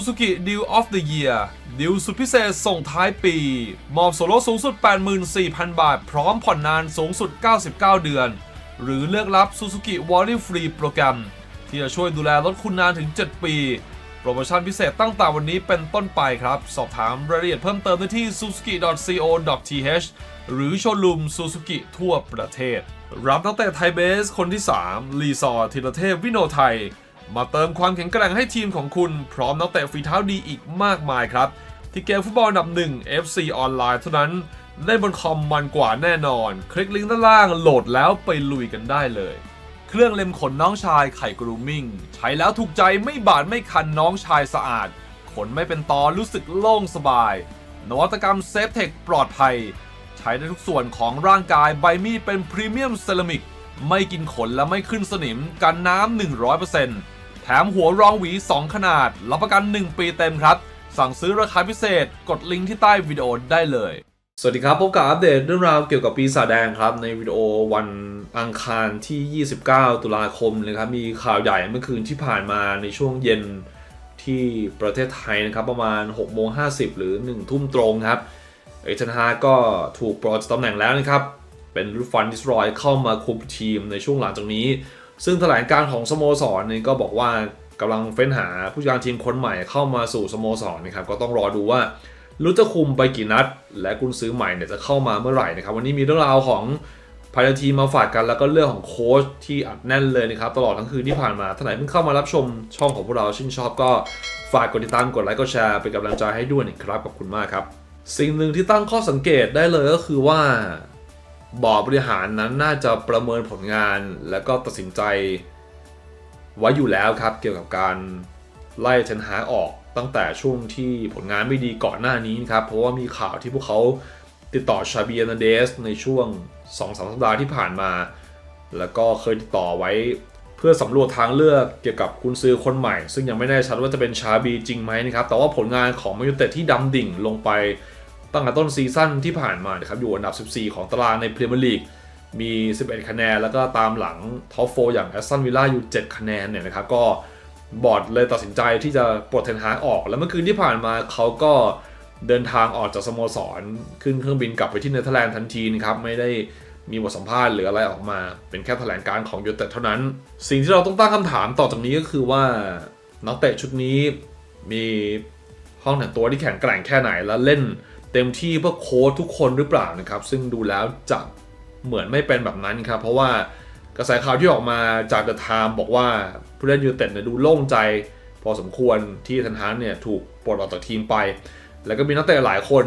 Suzuki Deal of the Year ดิวสุดพิเศษส่งท้ายปี มอบส่วนลดสูงสุด 84,000 บาท พร้อมผ่อนนานสูงสุด 99 เดือน หรือเลือกรับ Suzuki w a r r y Free โปรแกรม ที่จะช่วยดูแลรถคุณนานถึง 7 ปี โปรโมชั่นพิเศษตั้งแต่วันนี้เป็นต้นไปครับ สอบถามรายละเอียดเพิ่มเติมได้ที่ suzuki.co.th หรือโชว์รูม Suzuki ทั่วประเทศ รับนักเตะไทยเบสคนที่ 3 ลีซอร์ธีรเทพวิโนไทย มาเติมความแข็งแกร่งให้ทีมของคุณพร้อมนักเตะฝีเท้าดีอีกมากมายครับ ที่เกมฟุตบอลอันดับหนึ่ง FC ออนไลน์เท่านั้นเล่นบนคอมมันกว่าแน่นอน คลิกลิงก์ด้านล่างโหลดแล้วไปลุยกันได้เลย เครื่องเล็มขนน้องชายไข่กรูมิ่งใช้แล้วถูกใจไม่บาดไม่คันน้องชายสะอาด ขนไม่เป็นตอรู้สึกโล่งสบาย นวัตกรรมเซฟเทคปลอดภัย ใช้ได้ทุกส่วนของร่างกายใบมีดเป็นพรีเมียมเซรามิกไม่กินขนและไม่ขึ้นสนิมกันน้ำ100% มหัวรองหวี 2 ขนาด รับประกัน 1 ปีเต็มครับ สั่งซื้อราคาพิเศษ กดลิงก์ที่ใต้วิดีโอได้เลย สวัสดีครับ พบกับอัปเดตเรื่องราวเกี่ยวกับปีศาจแดงครับ ในวิดีโอวันอังคารที่ 29 ตุลาคมนะครับ มีข่าวใหญ่เมื่อคืนที่ผ่านมาในช่วงเย็นที่ประเทศไทยนะครับ ประมาณ6โมง50 หรือ 1 ทุ่มตรงครับเอเทนฮาก็ถูกปลดตำแหน่งแล้วนะครับ เป็นรูฟันดิสรอยเข้ามาคุมทีมในช่วงหลังจากนี้ ซึ่งแถลงการของสโมสรนี่ก็บอกว่ากำลังเฟ้นหาผู้จัดการทีมคนใหม่เข้ามาสู่สโมสรนะครับก็ต้องรอดูว่ารู้จะคุมไปกี่นัด และกุนซื้อใหม่เนี่ยจะเข้ามาเมื่อไหร่นะครับวันนี้มีเรื่องราวของภายในทีมมาฝากกันแล้วก็เรื่องของโค้ชที่อัดแน่นเลยนะครับ ตลอดทั้งคืนที่ผ่านมาท่านไหนเพิ่งเข้ามารับชมช่องของพวกเราชื่นชอบก็ฝากกดติดตามกดไลค์กดแชร์เป็นกำลังใจให้ด้วยนะครับขอบคุณมากครับ สิ่งหนึ่งที่ตั้งข้อสังเกตได้เลยก็คือว่า บอร์ดบริหารนั้นน่าจะประเมินผลงานแล้วก็ตัดสินใจ ไว้อยู่แล้วครับเกี่ยวกับการไล่เทนฮาออกตั้งแต่ช่วงที่ผลงานไม่ดีก่อนหน้านี้นครับ เพราะว่ามีข่าวที่พวกเขาติดต่อชาบี e นาเดสในช่วง 2-3สัปดาห์ที่ผ่านมา แล้วก็เคยติดต่อไว้เพื่อสำรวจทางเลือกเกี่ยวกับกุนซือคนใหม่ ซึ่งยังไม่แน่ชัดว่าจะเป็นชาบีจริงไหมนะครับ แต่ว่าผลงานของมายูเต็ดที่ดำดิ่งลงไป ตั้งแต่ต้นซีซั่นที่ผ่านมานะครับอยู่อันดับ 14 ของตารางในพรีเมียร์ลีกมี 11 คะแนน แล้วก็ตามหลังท็อปโฟอย่างแอสตันวิลล่าอยู่ 7 คะแนนเนี่ยนะครับก็บอร์ดเลยตัดสินใจที่จะปลดเทนฮากออก แล้วเมื่อคืนที่ผ่านมาเขาก็เดินทางออกจากสโมสร ขึ้นเครื่องบินกลับไปที่เนเธอร์แลนด์ทันทีนะครับไม่ได้มีบทสัมภาษณ์หรืออะไรออกมา เป็นแค่แถลงการของยูเต็ดเท่านั้น สิ่งที่เราต้องตั้งคำถามต่อจากนี้ก็คือว่านักเตะชุดนี้มีห้องแต่งตัวที่แข็งแกร่งแค่ไหนและเล่น เต็มที่เพื่อโค้ชทุกคนหรือเปล่านะครับ ซึ่งดูแล้วจะเหมือนไม่เป็นแบบนั้นครับ เพราะว่ากระแสข่าวที่ออกมาจากเดอะไทม์บอกว่าผู้เล่นยูเต็ดเนี่ยดูโล่งใจ พอสมควรที่ทันฮานเนี่ยถูกปลดออกจากทีมไป แล้วก็มีนักเตะหลายคน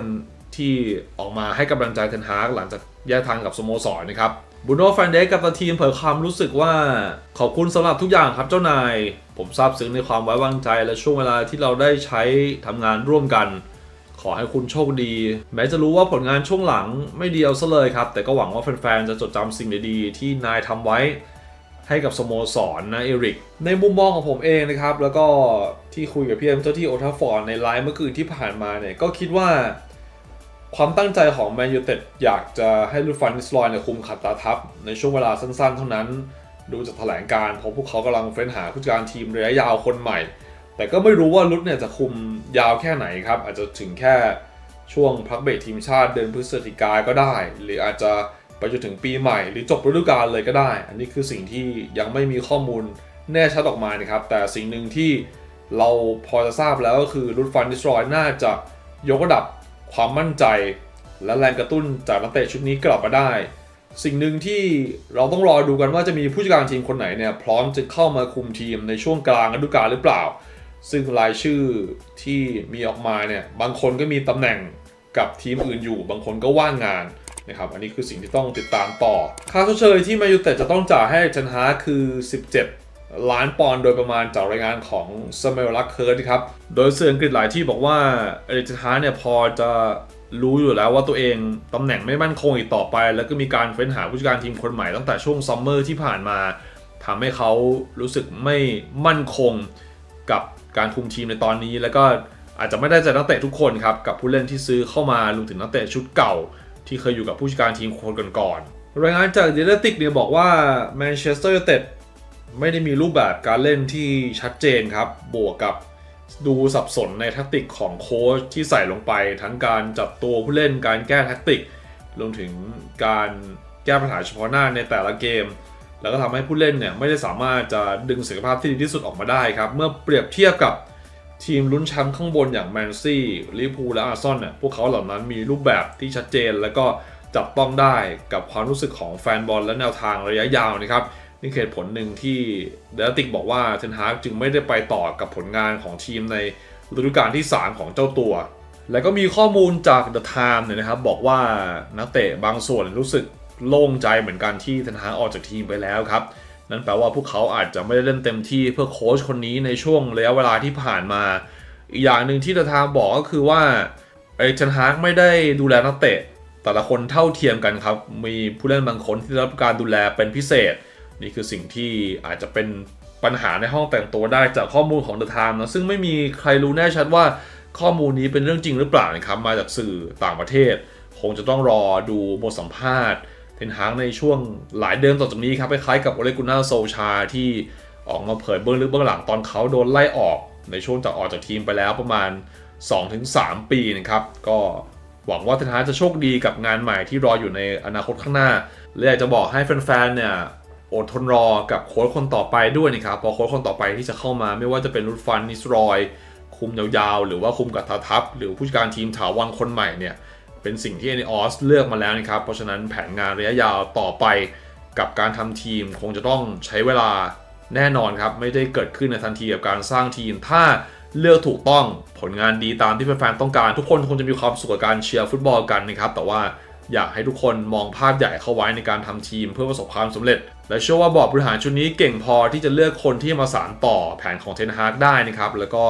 ที่ออกมาให้กำลังใจเทนฮากหลังจากแยกทางกับสโมสรนะครับบูโน่แฟนเดสกับทีมเผยความรู้สึกว่าขอบคุณสำหรับทุกอย่างครับเจ้านาย ผมซาบซึ้งในความไว้วางใจและช่วงเวลาที่เราได้ใช้ทำงานร่วมกัน ขอให้คุณโชคดี แม้จะรู้ว่าผลงานช่วงหลังไม่ดีเอาซะเลยครับ แต่ก็หวังว่าแฟนๆ จะจดจำสิ่งดีๆ ที่นายทำไว้ให้กับสโมสรนนะเอริก ในมุมมองของผมเองนะครับ แล้วก็ที่คุยกับพี่เอ็มเจ้าที่โอทัฟฟอร์ดในไลฟ์เมื่อคืนที่ผ่านมาเนี่ย ก็คิดว่า ความตั้งใจของแมนยูเต็ดอยากจะให้ลูฟันนิสลอยเนี่ยคุมขัดตาทัพ ในช่วงเวลาสั้นๆ เท่านั้น ดูจากแถลงการเพราะพวกเขากำลังเฟ้นหาผู้จัดการทีมระยะยาวคนใหม่ แต่ก็ไม่รู้ว่าลุดเนี่ยจะคุมยาวแค่ไหนครับ อาจจะถึงแค่ช่วงพักเบรกทีมชาติเดือนพฤศจิกาก็ได้ หรืออาจจะไปจนถึงปีใหม่ หรือจบฤดูกาลเลยก็ได้ อันนี้คือสิ่งที่ยังไม่มีข้อมูลแน่ชัดออกมานะครับ แต่สิ่งหนึ่งที่เราพอจะทราบแล้วก็คือรุดฟันดิสรอยน่าจะยกระดับความมั่นใจ และแรงกระตุ้นจากนักเตะชุดนี้กลับมาได้ สิ่งหนึ่งที่เราต้องรอดูกันว่าจะมีผู้จัดการทีมคนไหนเนี่ยพร้อมจะเข้ามาคุมทีมในช่วงกลางฤดูกาลหรือเปล่า ซึ่งรายชื่อที่มีออกมาเนี่ยบางคนก็มีตำแหน่งกับทีมอื่นอยู่ บางคนก็ว่างงานนะครับอันนี้คือสิ่งที่ต้องติดตามต่อ ค่าชดเชยที่มายูเต็ดจะต้องจ่ายให้เชนฮาคือ 17 ล้านปอนด์โดยประมาณจากรายงานของสเมลลักเคิร์ดครับ โดยสื่ออังกฤษหลายที่บอกว่าเอริเชนฮาเนี่ยพอจะรู้อยู่แล้วว่าตัวเองตำแหน่งไม่มั่นคงอีกต่อไป แล้วก็มีการเฟ้นหาผู้จัดการทีมคนใหม่ตั้งแต่ช่วงซัมเมอร์ที่ผ่านมาทำให้เขารู้สึกไม่มั่นคงกับ การคุมทีมในตอนนี้ แล้วก็อาจจะไม่ได้ใจนักเตะทุกคนครับกับผู้เล่นที่ซื้อเข้ามารวมถึงนักเตะชุดเก่า ที่เคยอยู่กับผู้จัดการทีมคนก่อนๆรายงานจากเดลติกเนี่ยบอกว่าแมนเชสเตอร์ยูไนเต็ดไม่ได้มีรูปแบบการเล่นที่ชัดเจนครับ บวกกับดูสับสนในแทักติกของโค้ชที่ใส่ลงไป ทั้งการจัดตัวผู้เล่นการแก้แท็กติกรวมถึงการแก้ปัญหาเฉพาะหน้าในแต่ละเกม แล้วก็ทำให้ผู้เล่นเนี่ยไม่ได้สามารถจะดึงศักยภาพที่ดีที่สุดออกมาได้ครับ เมื่อเปรียบเทียบกับทีมลุ้นแชมป์ข้างบนอย่างแมนซี่ลิเวอร์พูลและอาร์ซอลเนี่ยพวกเขาเหล่านั้นมีรูปแบบที่ชัดเจน แล้วก็จับต้องได้กับความรู้สึกของแฟนบอลและแนวทางระยะยาวนะครับนี่คือเหตุผลหนึ่งที่เดลติกบอกว่าเทนฮากจึงไม่ได้ไปต่อกับผลงานของทีมในฤดูกาลที่ 3 ของเจ้าตัว แล้วก็มีข้อมูลจาก The Time เนี่ยนะครับบอกว่านักเตะบางส่วนรู้สึก โล่งใจเหมือนกันที่เทนฮากออกจากทีมไปแล้วครับ นั่นแปลว่าพวกเขาอาจจะไม่ได้เล่นเต็มที่เพื่อโค้ชคนนี้ในช่วงระยะเวลาที่ผ่านมา อีกอย่างหนึ่งที่ The Time บอกก็คือว่าไอ้เทนฮากไม่ได้ดูแลนักเตะ แต่ละคนเท่าเทียมกันครับ มีผู้เล่นบางคนที่ได้รับการดูแลเป็นพิเศษ นี่คือสิ่งที่อาจจะเป็นปัญหาในห้องแต่งตัวได้จากข้อมูลของ The Time นะซึ่งไม่มีใครรู้แน่ชัดว่าข้อมูลนี้เป็นเรื่องจริงหรือเปล่านะครับมาจากสื่อต่างประเทศ คงจะต้องรอดูบทสัมภาษณ์ เทนฮางในช่วงหลายเดือนต่อจากนี้ครับคล้ายๆกับโอเลกุน่าโซชาที่ออกมาเผยเบื้องลึกเบื้องหลังตอนเขาโดนไล่ออกในช่วงจากออกจากทีมไปแล้วประมาณ 2-3 ปีนะครับก็หวังว่าเทนฮางจะโชคดีกับงานใหม่ที่รออยู่ในอนาคตข้างหน้าและอยากจะบอกให้แฟนๆเนี่ยอดทนรอกับโค้ชคนต่อไปด้วยนะครับพอโค้ชคนต่อไปที่จะเข้ามาไม่ว่าจะเป็นรุดฟันนิสรอย คุมยาวๆ หรือว่าคุมกับทาทัพ หรือผู้จัดการทีมถาวรคนใหม่เนี่ย เป็นสิ่งที่เอเนออสเลือกมาแล้วนะครับ เพราะฉะนั้นแผนงานระยะยาวต่อไปกับการทำทีมคงจะต้องใช้เวลาแน่นอนครับ ไม่ได้เกิดขึ้นในทันทีกับการสร้างทีม ถ้าเลือกถูกต้องผลงานดีตามที่แฟนๆต้องการ ทุกคนคงจะมีความสุขกับการเชียร์ฟุตบอลกันนะครับ แต่ว่าอยากให้ทุกคนมองภาพใหญ่เข้าไว้ในการทำทีมเพื่อประสบความสำเร็จ และเชื่อว่าบอร์ดบริหารชุดนี้เก่งพอที่จะเลือกคนที่มาสานต่อแผนของเทนฮากได้นะครับ แล้วก็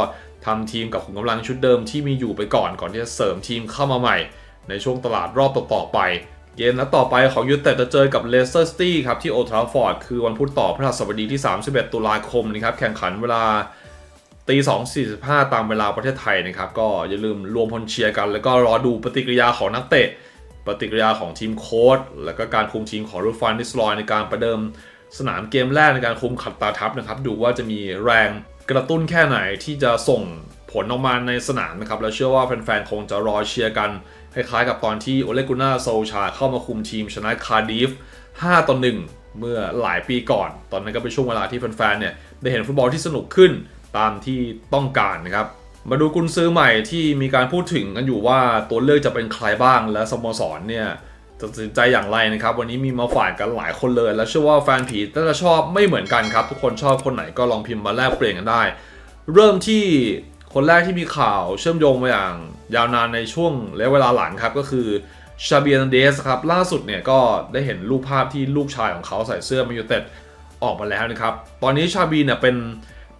ทำทีมกับขุมกำลังชุดเดิมที่มีอยู่ไปก่อนก่อนที่จะเสริมทีมเข้ามาใหม่ ในช่วงตลาดรอบต่อๆไป เกมนัดต่อไปของยูไนเต็ดจะเจอกับเลสเตอร์ซิตี้ครับที่โอทราฟอร์ดคือวันพุธต่อพฤหัสบดีที่ 31 ตุลาคมนะครับแข่งขันเวลาตี2.45ตามเวลาประเทศไทยนะครับ ก็อย่าลืมรวมพลเชียร์กัน แล้วก็รอดูปฏิกิริยาของนักเตะ ปฏิกิริยาของทีมโค้ชแล้วก็การคุมทีมของรูฟานดิสลอยในการประเดิม สนามเกมแรกในการคุมขัดตาทัพนะครับ ดูว่าจะมีแรงกระตุ้นแค่ไหนที่จะส่งผลออกมาในสนามนะครับ แล้วเชื่อว่าแฟนๆคงจะรอเชียร์กัน คล้ายๆกับตอนที่โอเลกุน่าโซชาเข้ามาคุมทีมชนะคาร์ดิฟ5ต่อ1เมื่อหลายปีก่อน ตอนนั้นก็เป็นช่วงเวลาที่แฟนๆเนี่ยได้เห็นฟุตบอลที่สนุกขึ้นตามที่ต้องการนะครับ มาดูกุนซื้อใหม่ที่มีการพูดถึงกันอยู่ว่าตัวเลือกจะเป็นใครบ้างและสโมสรเนี่ยจะตัดสินใจอย่างไรนะครับ วันนี้มีมาฝากกันหลายคนเลย และเชื่อว่าแฟนผีน่าจะชอบไม่เหมือนกันครับ ทุกคนชอบคนไหนก็ลองพิมพ์มาแลกเปลี่ยนกันได้ เริ่มที่ คนแรกที่มีข่าวเชื่อมโยงมาอย่างยาวนานในช่วงระยะเวลาหลังครับก็คือชาเบียนเดสครับล่าสุดเนี่ยก็ได้เห็นรูปภาพที่ลูกชายของเขาใส่เสื้อแมนยูเต็ดออกมาแล้วนะครับตอนนี้ชาบีเนี่ยเป็น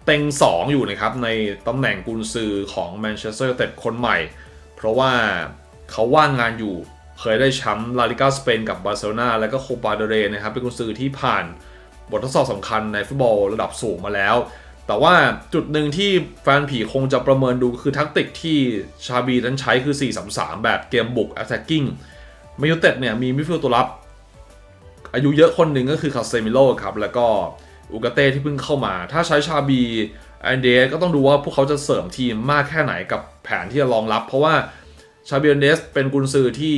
เต็ง 2 อยู่นะครับในตำแหน่งกุนซือของแมนเชสเตอร์ยูไนเต็ดคนใหม่ เพราะว่าเขาว่างงานอยู่เคยได้แชมป์ลาลิกาสเปนกับบาร์เซโลนาแล้วก็โคปาเดเรนะครับเป็นกุนซือที่ผ่านบททดสอบสำคัญในฟุตบอลระดับสูงมาแล้ว แต่ว่าจุดหนึ่งที่แฟนผีคงจะประเมินดูคือทักติกที่ชาบีนั้นใช้คือ 4-3-3 แบบเกมบุก attacking มนยูเต็ดเนี่ยมีมิดฟิลด์ตัวรับ อายุเยอะคนหนึ่งก็คือคาเซมิโลครับ แล้วก็อุกาเต้ที่เพิ่งเข้ามา ถ้าใช้ชาบีแอนเดสก็ต้องดูว่าพวกเขาจะเสริมทีมมากแค่ไหนกับแผนที่จะรองรับ เพราะว่าชาบีแอนเดสเป็นกุนซือที่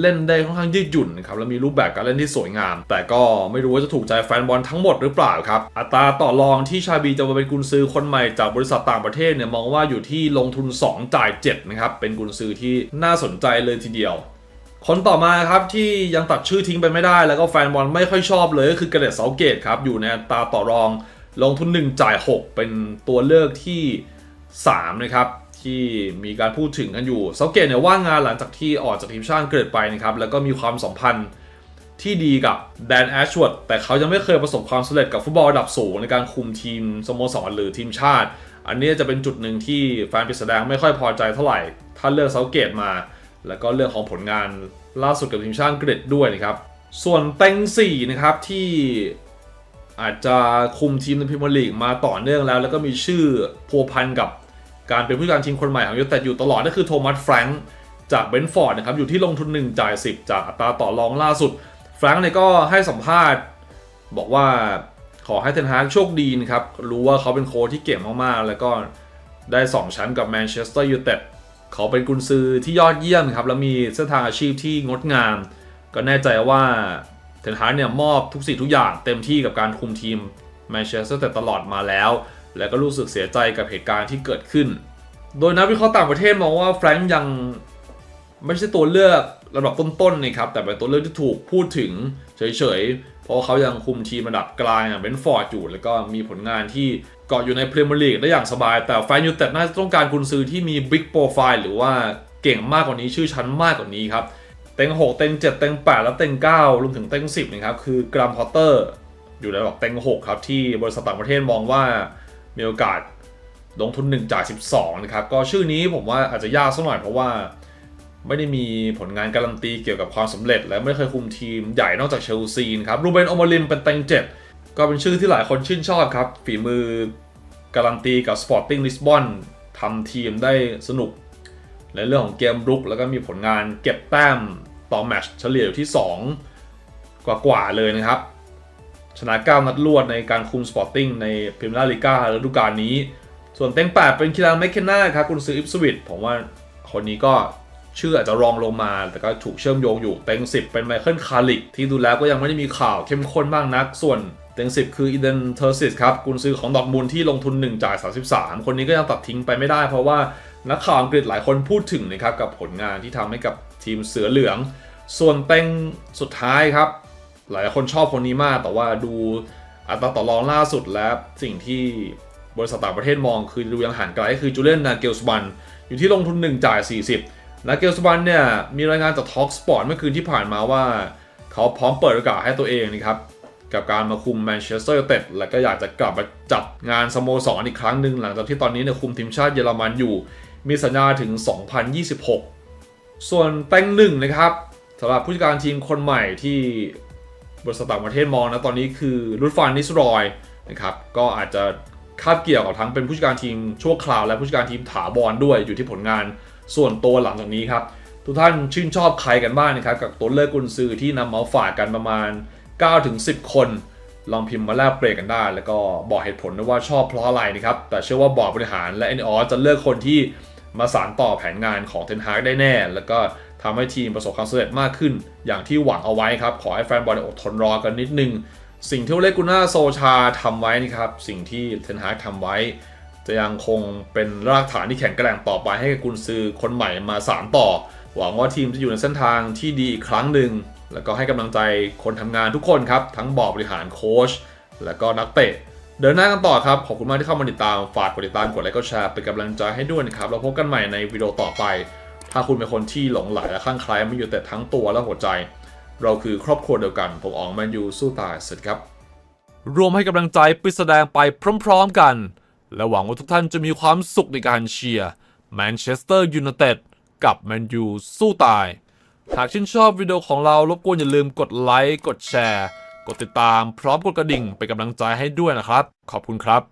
เล่นได้ค่อนข้างยืดหยุ่นนะครับแล้วมีรูปแบบการเล่นที่สวยงาม แต่ก็ไม่รู้ว่าจะถูกใจแฟนบอลทั้งหมดหรือเปล่าครับ อัตราต่อรองที่ชาบีจะมาเป็นกุนซือคนใหม่จากบริษัทต่างประเทศเนี่ยมองว่าอยู่ที่ลงทุน 2 จ่าย 7 นะครับ เป็นกุนซือที่น่าสนใจเลยทีเดียวคนต่อมาครับที่ยังตัดชื่อทิ้งไปไม่ได้ แล้วก็แฟนบอลไม่ค่อยชอบเลยก็คือเกเรตเซาเกตครับอยู่ในอัตราต่อรองลงทุน 1 จ่าย 6 เป็นตัวเลือกที่ 3 นะครับ ที่มีการพูดถึงกันอยู่เซาเกตเนี่ยว่างงานหลังจากที่ออกจากทีมชาติเกิดไปนะครับ แล้วก็มีความสัมพันธ์ที่ดีกับแดนแอชวอร์ดแต่เขายังไม่เคยประสบความสำเร็จกับฟุตบอลระดับสูงในการคุมทีมสโมสรหรือทีมชาติ อันนี้จะเป็นจุดหนึ่งที่แฟนปิดแสดงไม่ค่อยพอใจเท่าไหร่ ถ้าเลือกเซาเกตมา แล้วก็เรื่องของผลงานล่าสุดกับทีมชาติอังกฤษด้วยนะครับ ส่วนเต็ง4นะครับที่อาจจะคุมทีมในพรีเมียร์ลีกมาต่อเนื่องแล้ว แล้วก็มีชื่อพัวพันกับ การเป็นผู้การทีมคนใหม่ของยูไนเต็ดอยู่ตลอดนั่นคือโทมัสแฟรงค์จากเบนฟอร์ดนะครับอยู่ที่ลงทุน 1 จ่าย 10 จากอัตราต่อรองล่าสุด แฟรงค์เนี่ยก็ให้สัมภาษณ์ บอกว่าขอให้เทนฮากโชคดีนะครับ รู้ว่าเขาเป็นโค้ชที่เก่งมาก ๆ แล้วก็ได้ 2 แชมป์กับแมนเชสเตอร์ยูไนเต็ดเขาเป็นกุนซือที่ยอดเยี่ยมครับ แล้วมีเส้นทางอาชีพที่งดงาม ก็แน่ใจว่าเทนฮากเนี่ยมอบทุกสิ่งทุกอย่างเต็มที่กับการคุมทีมแมนเชสเตอร์แต่ตลอดมาแล้ว และก็รู้สึกเสียใจกับเหตุการณ์ที่เกิดขึ้น โดยนักวิเคราะห์ต่างประเทศมองว่าแฟรงค์ยังไม่ใช่ตัวเลือกระดับต้นๆนะครับ แต่เป็นตัวเลือกที่ถูกพูดถึงเฉยๆ เพราะเขายังคุมทีมระดับกลางอย่างเบนฟอร์ดอยู่ แล้วก็มีผลงานที่เกาะอยู่ในพรีเมียร์ลีกได้อย่างสบาย แต่แฟนยูเต็ดน่าจะต้องการกุนซือที่มีบิ๊กโปรไฟล์หรือว่าเก่งมากกว่านี้ชื่อชั้นมากกว่านี้ครับ เต็ง 6 เต็ง 7 เต็ง 8 และเต็ง 9 รวมถึงเต็ง 10 นะครับ คือกรามพอตเตอร์ อยู่ในระดับเต็ง 6 ครับ ที่บริษัทต่างประเทศมองว่า มีโอกาสลงทุน 1จ่าย12 นะครับ ก็ชื่อนี้ผมว่าอาจจะยากสักหน่อยเพราะว่าไม่ได้มีผลงานการันตีเกี่ยวกับความสำเร็จ และไม่เคยคุมทีมใหญ่นอกจากเชลซีนครับรูเบนโอมารินเป็นเต็งเจ็ดก็เป็นชื่อที่หลายคนชื่นชอบครับ ฝีมือการันตีกับสปอร์ติ้งลิสบอนทำทีมได้สนุก ในเรื่องของเกมรุก แล้วก็มีผลงานเก็บแต้มต่อแมตช์เฉลี่ยอยู่ที่ 2 กว่าๆเลยนะครับ ชนะ 9 นัดรวดในการคุมสปอร์ติ้งในพรีเมียร์ลีกาฤดูกาลนี้ ส่วนเต็ง 8 เป็นคิรันแมคเคนนาครับกุนซืออิปสวิตผมว่าคนนี้ก็ชื่ออาจจะรองลงมา แต่ก็ถูกเชื่อมโยงอยู่ เต็ง 10 เป็นไมเคิลคาริก ที่ดูแล้วก็ยังไม่ได้มีข่าวเข้มข้นมากนัก ส่วนเต็ง 10 คืออีเดนเทอร์ซิสครับกุนซือของดอทมุนด์ที่ลงทุน 1 จ่าย 33 คนนี้ก็ยังตัดทิ้งไปไม่ได้ เพราะว่านักข่าวอังกฤษหลายคนพูดถึงนะครับกับผลงานที่ทำให้กับทีมเสือเหลือง ส่วนเต็งสุดท้ายครับ หลายคนชอบคนนี้มาก แต่ว่าดูอัตราต่อรองล่าสุดและสิ่งที่บริษัทต่างประเทศมองคือดูยังห่างไกลคือจูเลียนนาเกลสบันอยู่ที่ลงทุน 1 จ่าย 40 นาเกลสบันเนี่ยมีรายงานจากท็อ l k สปอร์ตเมื่อคืนที่ผ่านมาว่า เขาพร้อมเปิดโอกาสให้ตัวเองนะครับกับการมาคุมแมนเชสเตอร์เต็ดและก็อยากจะกลับมาจับงานสโมสรออีกครั้งหนึ่งหลังจากที่ตอนนี้เนี่ยคุมทีมชาติเยอรมันอยู่ มีสัญญาถึง 2026 ส่วนแต็งหนึ่งนะครับสำหรับผู้จัดการทีมคนใหม่ที่ บริษัทต่างประเทศมองนะตอนนี้คือรุดฟานนิสรอยนะครับก็อาจจะคาบเกี่ยวกับทั้งเป็นผู้จัดการทีมชั่วคราวและผู้จัดการทีมถาวรด้วยอยู่ที่ผลงานส่วนตัวหลังจากนี้ครับทุกท่านชื่นชอบใครกันบ้างนะครับกับตัวเลือกกุนซือที่นำมาฝากกันประมาณ 9-10 คน ลองพิมพ์มาแลกเปลี่ยนกันได้ แล้วก็บอกเหตุผลด้วยว่าชอบเพราะอะไรนะครับแต่เชื่อว่าบอร์ดบริหารและ n อจะเลือกคนที่มาสานต่อแผนงานของเทนฮากได้แน่ แล้วก็ ทำให้ทีมประสบความสำเร็จมากขึ้น อย่างที่หวังเอาไว้ครับ ขอให้แฟนบอลอดทนรอกันนิดนึง สิ่งที่เลกุน่าโซชาทำไว้นี่ครับ สิ่งที่เทนฮากทำไว้ จะยังคงเป็นรากฐานที่แข็งแกร่งต่อไปให้กับกุนซือคนใหม่มาสานต่อ หวังว่าทีมจะอยู่ในเส้นทางที่ดีอีกครั้งหนึ่งแล้วก็ให้กำลังใจคนทำงานทุกคนครับ ทั้งบอร์ดบริหารโค้ชแล้วก็นักเตะเดินหน้ากันต่อครับ ขอบคุณมากที่เข้ามาติดตาม ฝากกดติดตาม กดไลค์ กดแชร์ เป็นกำลังใจให้ด้วยนะครับแล้วพบกันใหม่ในวิดีโอต่อไป ถ้าคุณเป็นคนที่หลงไหลและคลั่งไคล้ไม่อยู่แต่ทั้งตัวและหัวใจ เราคือครอบครัวเดียวกัน ผมอองแมนยูสู้ตายสวัสดีครับรวมให้กำลังใจปิดแสดงไปพร้อมๆกัน และหวังว่าทุกท่านจะมีความสุขในการเชียร์แมนเชสเตอร์ยูไนเต็ดกับแมนยูสู้ตาย หากชื่นชอบวิดีโอของเรารบกวนอย่าลืมกดไลค์ กดแชร์ กดติดตามพร้อมกดกระดิ่งเป็นกำลังใจให้ด้วยนะครับ ขอบคุณครับ